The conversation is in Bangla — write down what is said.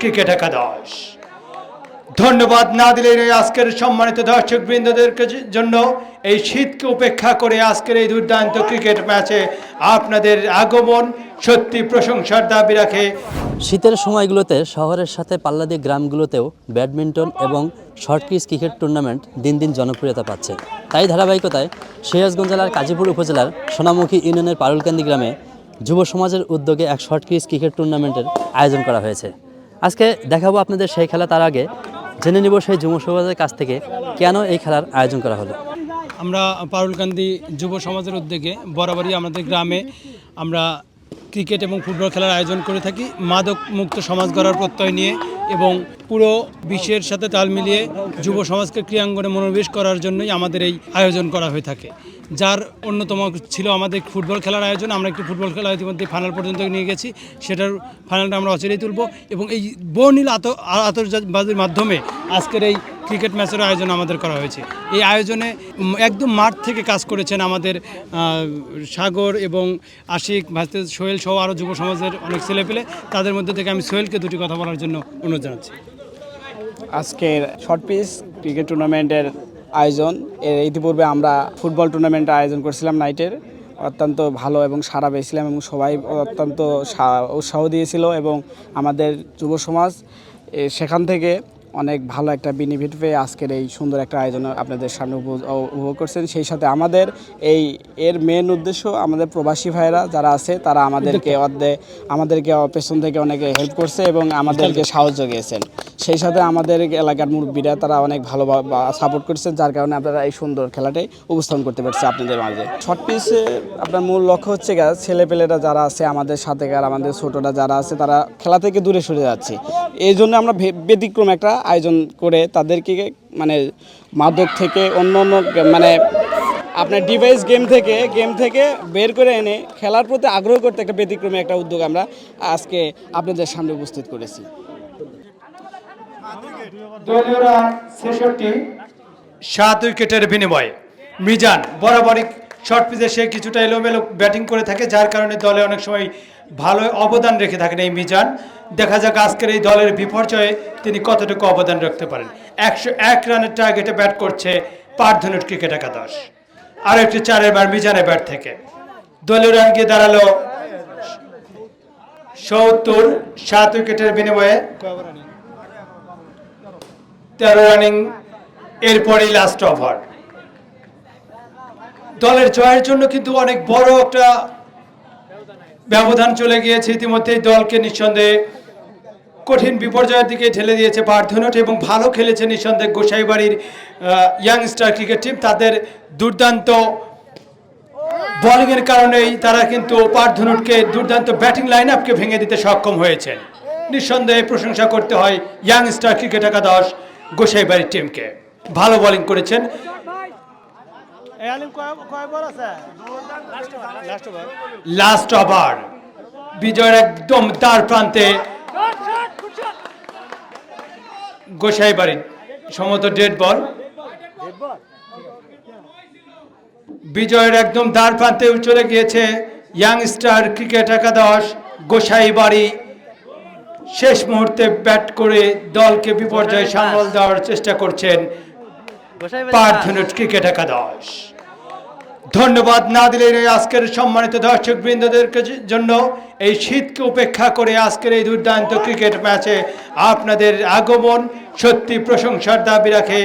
ক্রিকেট একাদশ ধন্যবাদ না দিলে এই আজকের সম্মানিত দর্শক বৃন্দদের জন্য এই শীতকে উপেক্ষা করে আজকের এই দুর্দান্ত ক্রিকেট ম্যাচে আপনাদের আগমন সত্যি প্রশংসার দাবি রাখে। শীতের সময়গুলোতে শহরের সাথে পাল্লাদি গ্রামগুলোতেও ব্যাডমিন্টন এবং শর্ট ক্রিকেট টুর্নামেন্ট দিন দিন জনপ্রিয়তা পাচ্ছে। তাই ধারাবাহিকতায় সিরাজগঞ্জ জেলার কাজীপুর উপজেলার সোনামুখী ইউনিয়নের পারুলকান্দি গ্রামে যুব সমাজের উদ্যোগে এক শর্ট ক্রিকেট টুর্নামেন্টের আয়োজন করা হয়েছে। আজকে দেখাবো আপনাদের সেই খেলা তার আগে। জেনে নিব সেই যুব সমাজের কাছ থেকে কেন এই খেলার আয়োজন করা হলো। আমরা পারুলকান্দি যুব সমাজের উদ্যোগে বরাবরই আমাদের গ্রামে আমরা ক্রিকেট এবং ফুটবল খেলার আয়োজন করে থাকি। মাদক মুক্ত সমাজ গড়ার প্রত্যয় নিয়ে এবং পুরো বিশ্বের সাথে তাল মিলিয়ে যুব সমাজকে ক্রিয়াঙ্গনে মনোনিবেশ করার জন্যই আমাদের এই আয়োজন করা হয়ে থাকে। যার অন্যতম ছিল আমাদের ফুটবল খেলার আয়োজন, আমরা একটি ফুটবল খেলা ইতিমধ্যে ফাইনাল পর্যন্ত নিয়ে গেছি। সেটার ফাইনালটা আমরা অচিরেই তুলব এবং এই বর্ণিল আত আতরবাজির মাধ্যমে আজকের এই ক্রিকেট ম্যাচের আয়োজন আমাদের করা হয়েছে। এই আয়োজনে একদম মাঠ থেকে কাজ করেছেন আমাদের সাগর এবং আশিক, ভাস্তে, সোহেল সহ আরও যুব সমাজের অনেক ছেলেপেলে। তাদের মধ্যে থেকে আমি সোহেলকে দুটি কথা বলার জন্য অনুরোধ জানাচ্ছি। আজকের শর্ট পিচ ক্রিকেট টুর্নামেন্টের আয়োজন। এর ইতিপূর্বে আমরা ফুটবল টুর্নামেন্টের আয়োজন করেছিলাম নাইটের। অত্যন্ত ভালো এবং সাড়া পেয়েছিলাম এবং সবাই অত্যন্ত উৎসাহ দিয়েছিল এবং আমাদের যুব সমাজ সেখান থেকে অনেক ভালো একটা বেনিফিট পেয়ে আজকের এই সুন্দর একটা আয়োজন আপনাদের সামনে উপ- উপভোগ করছেন। সেই সাথে আমাদের এই, এর মেন উদ্দেশ্য আমাদের প্রবাসী ভাইরা যারা আছে, তারা আমাদেরকে অর্ধে আমাদেরকে পেছন থেকে অনেকে হেল্প করছে এবং আমাদেরকে সাহায্য জুগিয়েছেন সেই সাথে আমাদের এলাকার মুরব্বীরা তারা অনেক ভালো সাপোর্ট করছে, যার কারণে আপনারা এই সুন্দর খেলাটাই উপস্থাপন করতে পারছে আপনাদের মাঝে। শর্ট পিচে আপনার মূল লক্ষ্য হচ্ছে গা ছেলেপেলেরা যারা আছে, আমাদের সাথে আমাদের ছোটরা যারা আছে, তারা খেলা থেকে দূরে সরে যাচ্ছে। এই জন্য আমরা ব্যতিক্রম একটা আয়োজন করে তাদেরকে মানে মাদক থেকে অন্য অন্য মানে আপনার ডিভাইস গেম থেকে গেম থেকে বের করে এনে খেলার প্রতি আগ্রহ করতে একটা ব্যতিক্রমী একটা উদ্যোগ আমরা আজকে আপনাদের সামনে উপস্থিত করেছি। সাত উইকেটের বিনিময়ে। মিজান বরাবরই শর্ট পিচে সে কিছুটা এলোমেলো ব্যাটিং করে থাকে, যার কারণে দলে অনেক সময় ভালো অবদান রেখে থাকেন এই মিজান। দেখা যাক আজকের এই দলের বিপর্যয়ে তিনি কতটুকু অবদান রাখতে পারেন। একশো এক রানের টার্গেটে ব্যাট করছে পারধনুট ক্রিকেট একাদশ। আর একটি চারের বার মিজানের ব্যাট থেকে। দলীয় রান গিয়ে দাঁড়াল সত্তর, সাত উইকেটের বিনিময়ে। তেরো রানিং, এরপরেই লাস্ট ওভার দলের জয়ের জন্য কিন্তু অনেক বড় একটা ব্যবধান চলে গিয়েছে। ইতিমধ্যেই দলকে নিঃসন্দেহে কঠিন বিপর্যয়ের দিকে ঠেলে দিয়েছে পার্থনট এবং ভালো খেলেছে নিঃসন্দেহে গোসাইবাড়ির ইয়াংস্টার ক্রিকেট টিম তাদের দুর্দান্ত বোলিংয়ের কারণেই তারা কিন্তু পার্থনুটকে দুর্দান্ত ব্যাটিং লাইন আপকে ভেঙে দিতে সক্ষম হয়েছেন। নিঃসন্দেহে প্রশংসা করতে হয় ইয়াংস্টার ক্রিকেট একাদশ গোসাইবাড়ির টিমকে ভালো বোলিং করেছেন। লাস্ট ওভার বিজয়ের একদম তার প্রান্তে গোসাইবাড়ির সমত ডেড বল বিজয়ের একদম দ্বার প্রান্তে চলে গিয়েছে ইয়াংস্টার ক্রিকেট একাদশ গোসাইবাড়ি শেষ মুহূর্তে ব্যাট করে দলকে বিপর্যয় সামল দেওয়ার চেষ্টা করছেন পার্থনুট ক্রিকেট একাদশ ধন্যবাদ না দিলে আজকের সম্মানিত দর্শক বৃন্দদের জন্য এই শীতকে উপেক্ষা করে আজকের এই দুর্দান্ত ক্রিকেট ম্যাচে আপনাদের আগমন সত্যি প্রশংসার দাবি রাখে।